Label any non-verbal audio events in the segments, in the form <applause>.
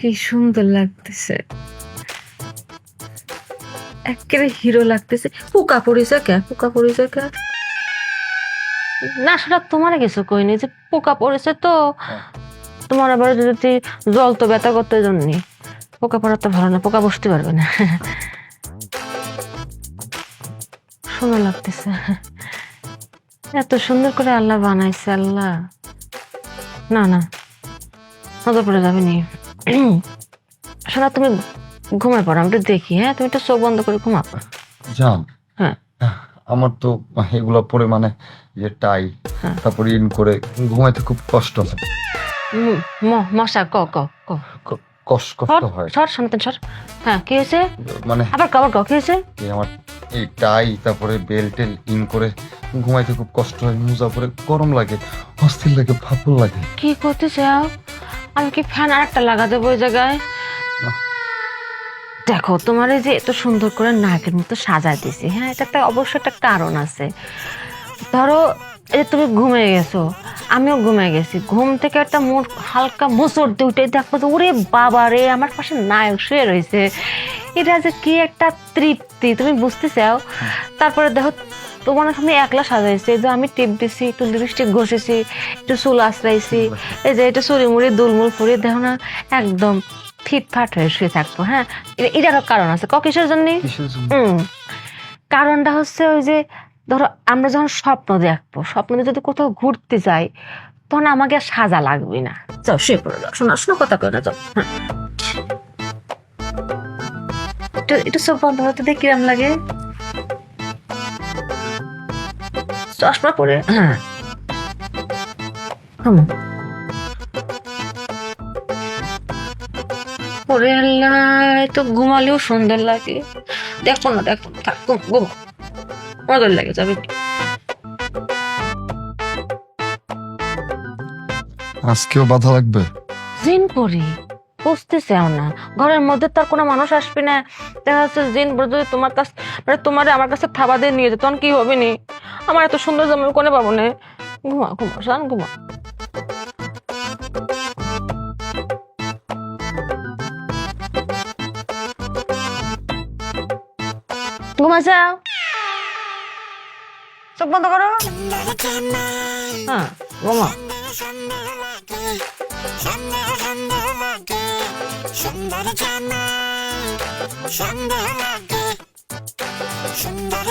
কি সুন্দর লাগতেছে। একেবারে হিরো লাগতেছে। পোকা পড়েছে কে পোকা পড়েছে কে না, সেটা তোমার কিছু কইনি যে পোকা পড়েছে তো। তোমার আবার যদি জল তো ব্যথা করতে জন্যে পোকা পড়া তো ভালো না, পোকা বসতে পারবে না। সুন্দর লাগতেছে। এত সুন্দর করে আল্লাহ বানাইছে, আল্লাহ। না না, নজর পড়ে যাবে নি। <clears throat> শোনা তুমি ঘুমায় পড়ো আমি একটু দেখি হ্যাঁ? তুমি একটু চোখ বন্ধ করে ঘুমাবো জান হ্যাঁ। আমার তো এগুলো পরে মানে যে টাই হ্যাঁ। তারপর ইন করে ঘুমাইতে খুব কষ্ট হয়। মশা ক ক ক। কষ্ট কষ্ট হয়। সর সনাতন সর। হ্যাঁ কি হয়েছে? মানে আবার কবার ক কি হয়েছে? আমার এই টাই তারপরে ইন করে ঘুমাইতে খুব কষ্ট হয় মোজা পরে গরম লাগে অস্থির লাগে ফাপল লাগে। কি করতে চাও আমি কি ফ্যান আর একটা লাগা দেবো ওই জায়গায়? দেখো তোমার এই যে এত সুন্দর করে নাকের মতো সাজা দিছি হ্যাঁ এটা একটা অবশ্যই একটা কারণ আছে। ধরো এই তুমি ঘুমিয়ে গেছো আমিও ঘুমিয়ে গেছি ঘুম থেকে একটা মোট হালকা মোচড় দিয়ে উঠে দেখো যে ওরে বাবা রে আমার পাশে নায়ক শুয়ে রয়েছে। এটা যে কি একটা তৃপ্তি তুমি বুঝতে চাও? তারপরে দেখো তোমার সামনে একলা সাজাইছে। এই যে আমি টিপ দিছি একটু লিপস্টিক ঘষেছি একটু চুল আশ্রাইছি এই যে এটা চুরি মুড়ি দুলমুল ফুড়ি দেখো না একদম ফিটফাট হয়ে শুয়ে থাকব হ্যাঁ? এটা- এটারও কারণ আছে। ক কিসের জন্য? কারণটা হচ্ছে ওই যে ধরো আমরা যখন স্বপ্ন দেখব স্বপ্ন যদি কোথাও ঘুরতে যাই তখন আমাকে আর সাজা লাগবে না। চল শুয়ে পড়ে যাও শোনা শোনো কথা কয় না হ্যাঁ। একটু একটু চোখ বন্ধ দেখ কিরম লাগে। চশমা পরে। ওরে আল্লাহ তো ঘুমালেও সুন্দর লাগে। দেখো না দেখো না থাক ঘুম মজার লাগে যাবে আজকেও বাধা লাগবে? জিন পরি। বুঝতে চাও না। ঘরের মধ্যে তার কোনো মানুষ আসবে না। দেখা যাচ্ছে জিন যদি তোমার কাছ মানে তোমার আমার কাছে থাবা দিয়ে নিয়ে যেত তখন কি হবে নি? আমার এত সুন্দর জামা আমি কোনে পাবো না? ঘুমা ঘুমা, শান ঘুমা। ঘুমা যাও চোখ বন্ধ করো। হ্যাঁ ঘুমা। সুন্দর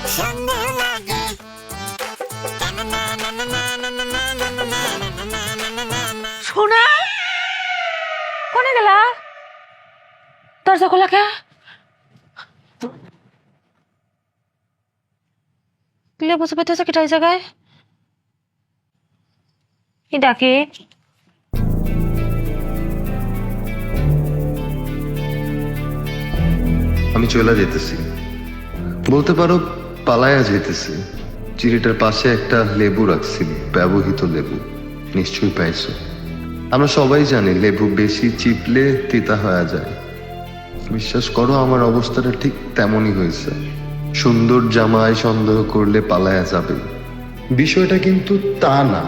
জামাই সুন্দর লাগে সুন্দর জামাই সুন্দর লাগে সোনা, কোনে গেলা? দরজা খোলা কে? কিলে বসে পেতেছে কিটা এই জায়গায়? কি ডাকে। আমি চলে যেতেছি। বলতে পারো পালায়া যেতেছি চিড়িটার পাশে একটা লেবু রাখছি ব্যবহৃত লেবু। নিশ্চয়ই পাইছো। আমরা সবাই জানি লেবু বেশি চিপলে তিতা হয়ে যায়। বিশ্বাস করো, আমার অবস্থাটা ঠিক তেমনই হয়েছে। সুন্দর জামায় সন্দেহ করলে পালায়া যাবে। বিষয়টা কিন্তু তা না।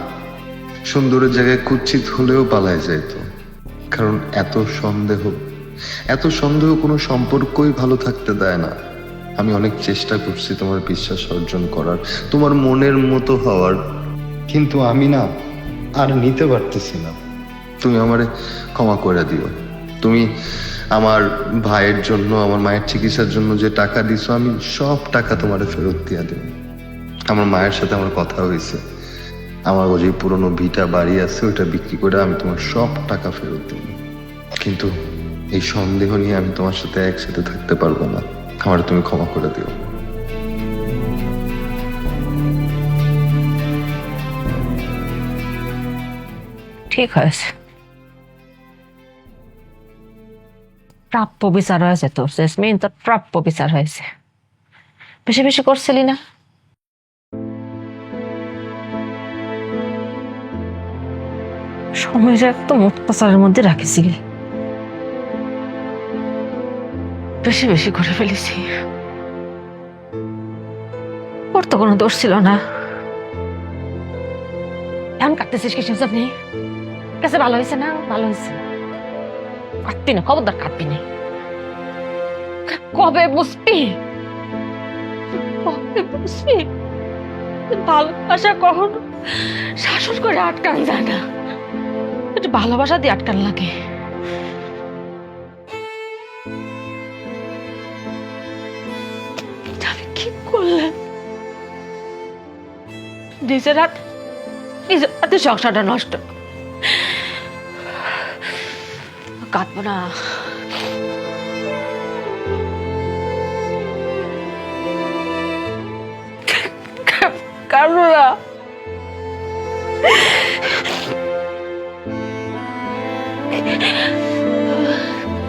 সুন্দরের জায়গায় কুচ্ছিত হলেও পালায় যাইতো। কারণ এত সন্দেহ এত সন্দেহ কোনো সম্পর্কই ভালো থাকতে দেয় না। আমি অনেক চেষ্টা করছি তোমার বিশ্বাস অর্জন করার তোমার মনের মতো হওয়ার। কিন্তু আমি না আর নিতে পারতেছি না। তুমি আমারে ক্ষমা করে দিও। তুমি আমার ভাইয়ের জন্য আমার মায়ের চিকিৎসার জন্য যে টাকা দিছো আমি সব টাকা তোমারে ফেরত দিয়ে দেব। আমার মায়ের সাথে আমার কথা হয়েছে। আমার ওই যে পুরনো ভিটা বাড়ি আছে ওইটা বিক্রি করে আমি তোমার সব টাকা ফেরত দেব কিন্তু এই সন্দেহ নিয়ে আমি তোমার সাথে একসাথে থাকতে পারব না। আমার তুমি ক্ষমা করে দিও। ঠিক হয়েছে প্রাপ্য বিচার হয়েছে তোর, জেসমিন, তোর প্রাপ্য বিচার হয়েছে। বেশি বেশি করছিলি না? সময়টা একদম অত্যাচারের মধ্যে রাখেছিলি। বেশি বেশি করে ফেলেছি। ওর তো কোনো দোষ ছিল না। এখন কাটতেছিস কিছু নেই কাছে ভালো হয়েছে না? ভালো হয়েছে। কাটবি না, খবরদার কাটবি না। কবে বুঝবি? কবে বুঝবি? ভালোবাসা কখনো শাসন করে আটকান যায় না। ভালোবাসা দিয়ে আটকান লাগে। নিজের হাত নিজের হাতে সংসারটা নষ্ট। কাঁদবো না।